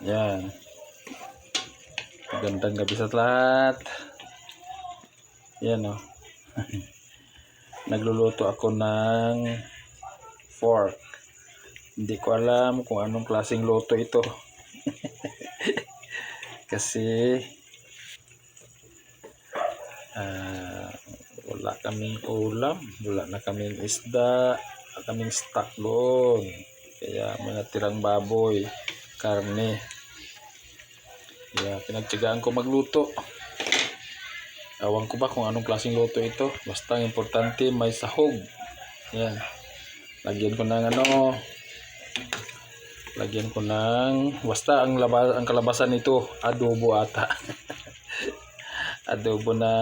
Yan. Magandang gabi sa lahat. Yan o. Nagluluto ako ng fork. Hindi ko alam kung anong klaseng luto ito. Kasi ah, wala kaming ulam, wala na kaming isda, wala kaming stock doon. Kaya may natirang baboy, karne. Kaya pinagtyagaan ko magluto. Awan ko ba kung anong klaseng luto ito. Basta importante may sahog. Yan. Lagyan ko ng ano. Lagyan ko ng basta ang laba, ang kalabasan nito adobo ata. adobo na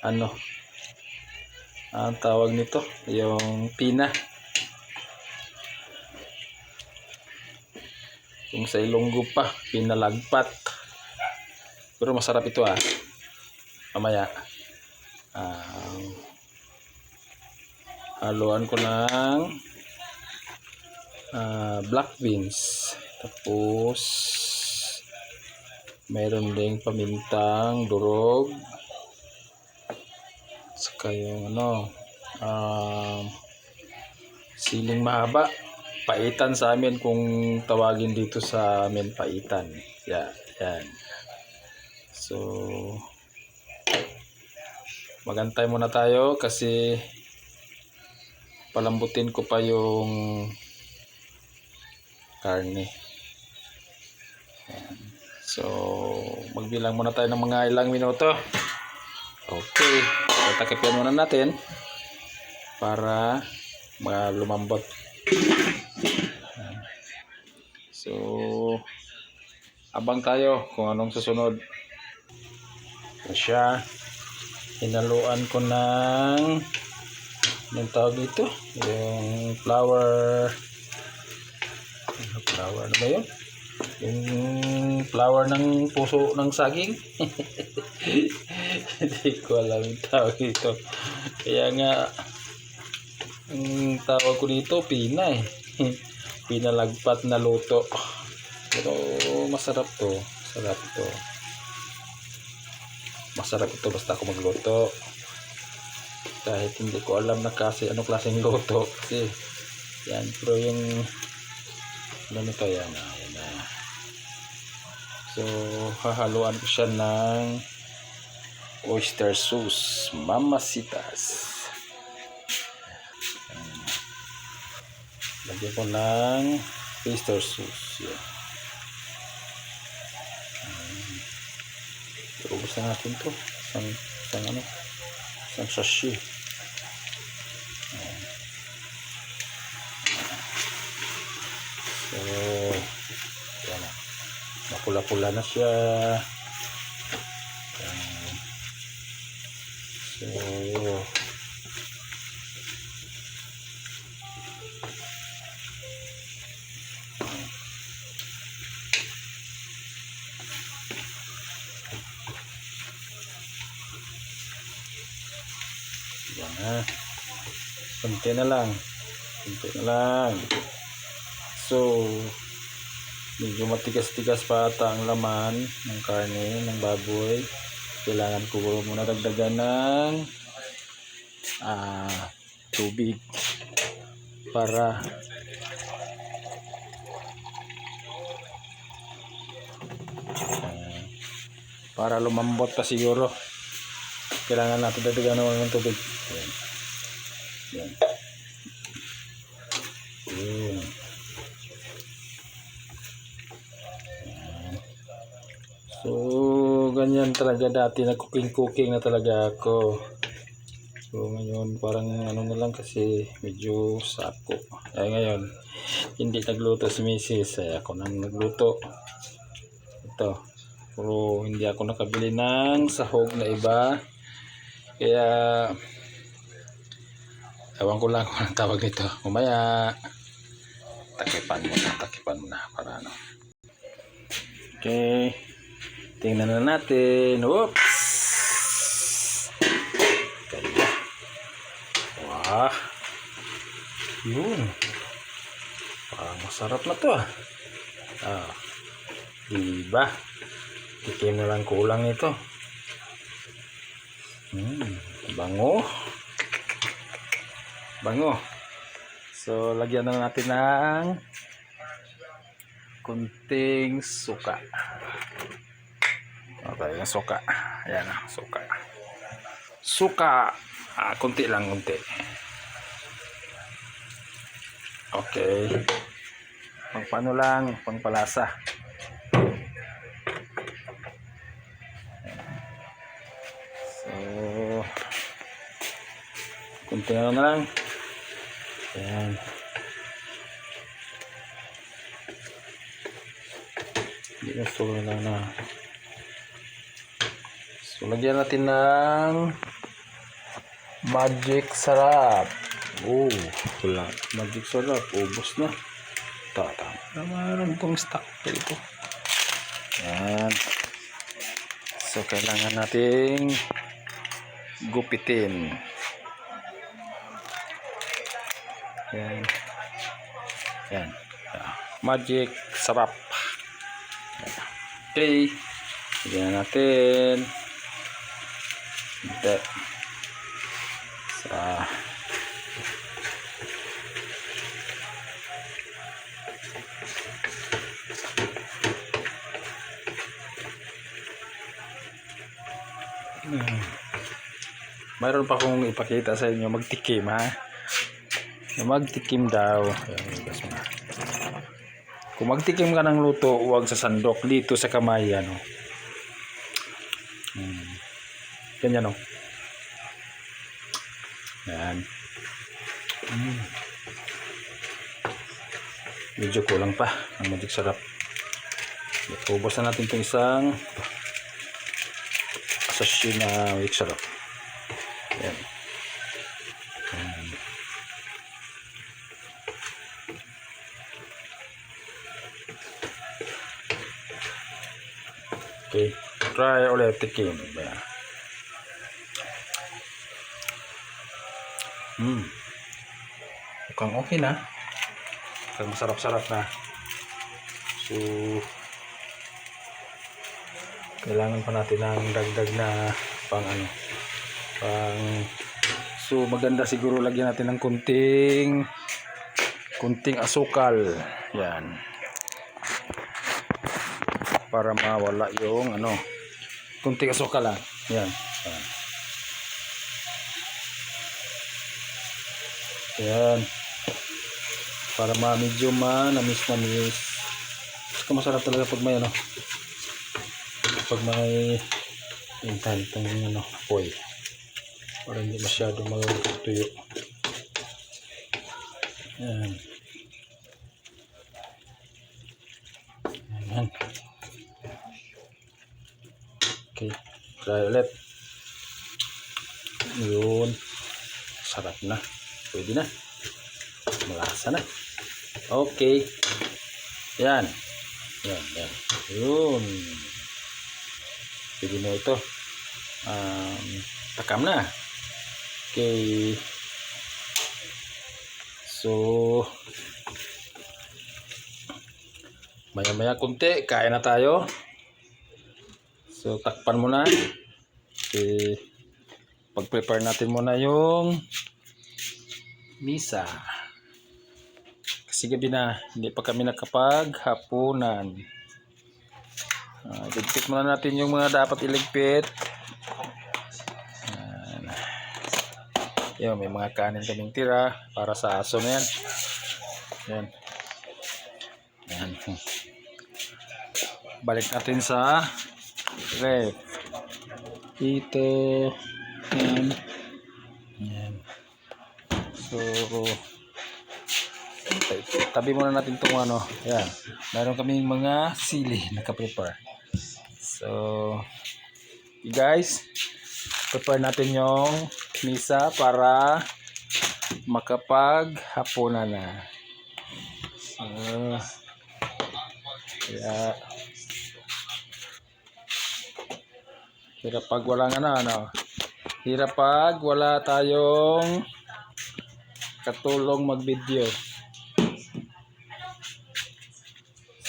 ano ang tawag nito yung pina yung sa Ilonggo pa pinalagpat. Pero masarap ito ah. Mamaya um, haluan ko ng ah, black beans. Tapos mayroon ding pamintang durog. Saka yung ano um, siling mahaba paitan sa amin kung tawagin dito sa amin paitan. Yan yan. So magantay muna tayo kasi palambutin ko pa yung karne. Yan. so magbilang muna tayo ng mga ilang minuto. Okay tatakipin muna natin para malumambot so abang tayo kung anong susunod. Ito siya. Hinaluan ko ng anong tawag dito? Yung flour ano flour ano ba yun? Yung flour ng puso ng saging? Hindi ko alam yung tawag dito. Kaya nga ang tawag ko dito pina eh pinalagpat na luto. Pero masarap to. Masarap to. Masarap ito basta ako magluto. Kahit hindi ko alam na kasi ano klaseng luto. Kasi yan pero yung ano nito yan ah, yan ah. so hahaluan ko siya ng oyster sauce mamasitas lagyan ko ng oyster sauce yan Ubus na natin to. Isang, isang ano, isang sachet. So, yan na. Mapula-pula na siya. So, na. Kunti na lang. Kunti na lang. So, medyo matigas-tigas pa ata ang laman ng karne, ng baboy. Kailangan ko muna dagdagan ng ah, tubig para para lumambot pa siguro kailangan natin dagdagan ng tubig so ganyan talaga dati na cooking cooking na talaga ako. So ngayon parang ano na lang kasi medyo sako. Ay ngayon hindi nagluto si misis ay ako nang nagluto. Ito pero hindi ako nakabili ng sahog na iba. Kaya ewan ko lang kung anong tawag nito. Mamaya takipan mo na takipan mo na para ano. Okay. Tingnan na natin. Oops! Ganda. Wah. Yun. Parang masarap na to ah. Ah. Diba? Tikim na lang kulang ito. Hmm, bango. Bango. So, lagyan na natin ng kunting suka. Okay, yung suka. Ayan na, suka. Suka. Ah, kunti lang, kunti. Okay. Pang paano lang, pang palasa. So, kunti na lang. Ayan. Hindi na so na na. So, natin ng magic sarap. Oh, wala. Magic sarap. Ubus na. Tata. Naman pong stock dito. Yan. So, kailangan nating gupitin. Yan. Yan. Magic sarap. Okay. Bigyan natin. Hindi. Sa Mayroon pa akong ipakita sa inyo magtikim ha. Magtikim daw. Mo na. Kung magtikim ka ng luto, huwag sa sandok dito sa kamay ano. Hmm. Ganyan oh. Yan. Hmm. Medyo kulang pa ang magic sarap. Ubos na natin itong isang sachet na magic sarap. Yan. Okay. Try ulit tikim. Yan. Hmm. Mukhang okay na. Mukhang masarap-sarap na. So, kailangan pa natin ng dagdag na pang ano, pang So, maganda siguro lagyan natin ng kunting kunting asukal. Yan. Para mawala yung ano, kunting asukal lang. Yan. Yan. Yan. Para ma medyo manamis namis. Gusto masarap talaga pag may ano. Pag may intan itong ano, apoy. Para hindi masyado magtuyo. Yan. Yan. Okay. Try ulit. Yun. Sarap na. Pwede na. Malasa na. Okay. Yan. Yan, yan. Yun. Pwede na ito. Um, takam na. Okay. So, maya-maya kunti, kain na tayo. So, takpan muna. Okay. Pag-prepare natin muna yung misa. Kasi gabi na, hindi pa kami nakapaghapunan. Uh, ligpit muna natin yung mga dapat iligpit. Yan. May mga kanin kaming tira para sa aso na yan. Yan. Yan. Balik natin sa ref. Ito. Yan. Yan. So, tabi muna natin itong ano. Yan. Meron kaming mga sili naka-prepare. So, you guys, prepare natin yung misa para makapag-hapunan na. So, kaya, hirap pag walang ano, ano. Hirap pag wala tayong katulong mag-video.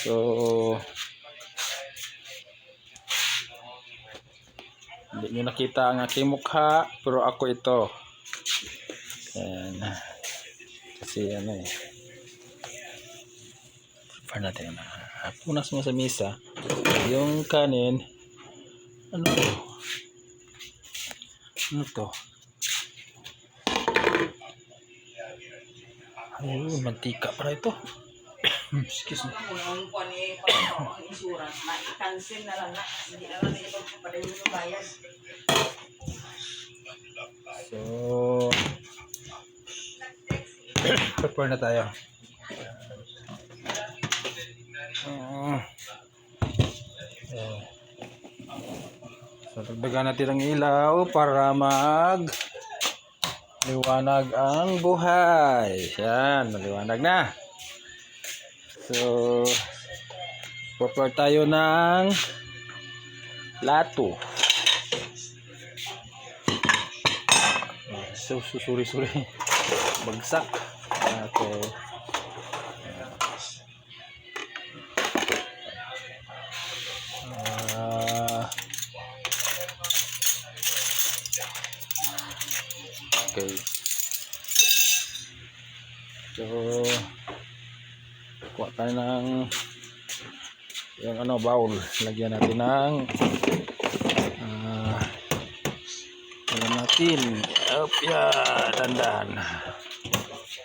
So, hindi nyo nakita ang aking mukha, pero ako ito. Ayan. Kasi ano eh. Prepare natin na. Punas mo sa misa. Yung kanin. Ano? Ano to? Ayun, mantika pala ito. Excuse me. Kung paano ang insurance, ma-cancel na lang na. Hindi na lang nila pagpapadayo ng bayad. So, prepare na tayo. Uh, so, dagdagan natin ang ilaw para mag liwanag ang buhay. Yan, maliwanag na. So, prepare tayo ng lato. So, sorry. Bagsak. Okay. Ng yung ano, bowl. Lagyan natin ng ah, Alam natin. Up, yan. Dandan.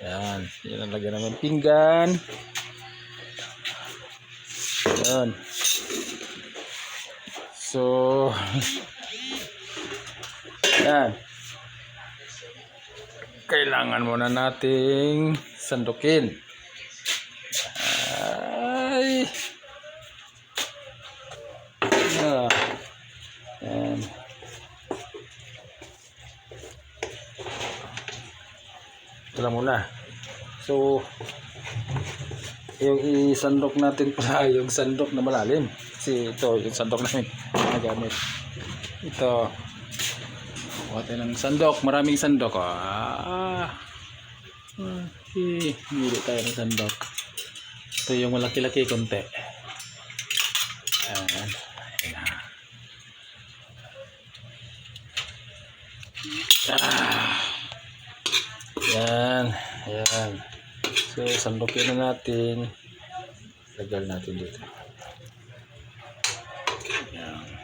Yan. Yan ang lagyan namin pinggan. Yan. So, yan. Kailangan muna nating sandukin. Lang muna. So, yung isandok natin pala, yung sandok na malalim. Kasi ito, yung sandok namin na gamit. Ito. Kuha tayo ng sandok. Maraming sandok. Ah. Okay. Hindi tayo ng sandok. Ito yung malaki-laki konti. Ayan. Ayan na. Ah. Yan. Yan. So, sandukin na natin. Lagal natin dito. Yan.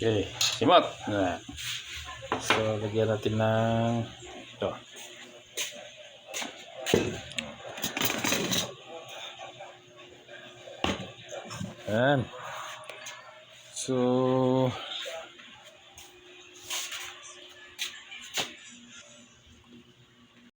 Okay, simot. Na. So, lagyan natin ng ito. Ayan. So,